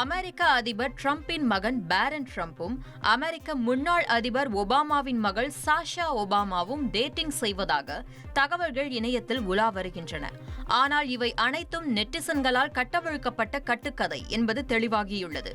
அமெரிக்க அதிபர் ட்ரம்பின் மகன் பேரன் ட்ரம்பும் அமெரிக்க முன்னாள் அதிபர் ஒபாமாவின் மகள் சாஷா ஒபாமாவும் டேட்டிங் செய்வதாக தகவல்கள் இணையத்தில் உலா வருகின்றன. ஆனால் இவை அனைத்தும் நெட்டிசன்களால் கட்டவிழ்க்கப்பட்ட கட்டுக்கதை என்பது தெளிவாகியுள்ளது.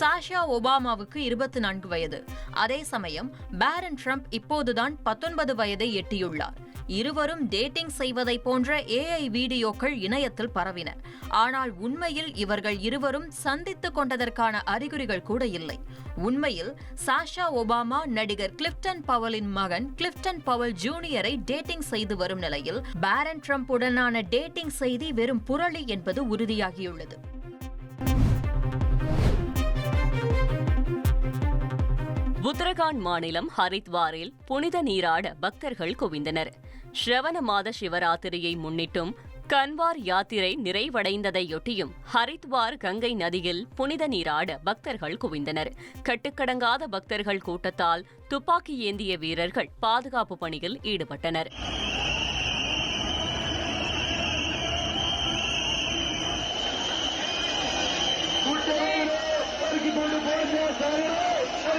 சாஷா ஒபாமாவுக்கு இருபத்தி நான்கு வயது. அதே சமயம் பேரன் ட்ரம்ப் இப்போதுதான் பத்தொன்பது வயதை எட்டியுள்ளார். இருவரும் டேட்டிங் செய்வதை போன்ற ஏஐ வீடியோக்கள் இணையத்தில் பரவின. ஆனால் உண்மையில் இவர்கள் இருவரும் சந்தித்துக் கொண்டதற்கான அறிகுறிகள் கூட இல்லை. உண்மையில் சாஷா ஒபாமா நடிகர் கிளிப்டன் பவலின் மகன் கிளிப்டன் பவல் ஜூனியரை டேட்டிங் செய்து வரும் நிலையில் பேரன் ட்ரம்ப் உடனான டேட்டிங் செய்தி வெறும் புரளி என்பது உறுதியாகியுள்ளது. உத்தரகாண்ட் மாநிலம் ஹரித்வாரில் புனித நீராட பக்தர்கள் குவிந்தனர். ஸ்ரவண மாத சிவராத்திரியை முன்னிட்டும் கன்வார் யாத்திரை நிறைவடைந்ததையொட்டியும் ஹரித்வார் கங்கை நதியில் புனித நீராட பக்தர்கள் குவிந்தனர். கட்டுக்கடங்காத பக்தர்கள் கூட்டத்தால் துப்பாக்கி ஏந்திய வீரர்கள் பாதுகாப்பு பணியில் ஈடுபட்டனர்.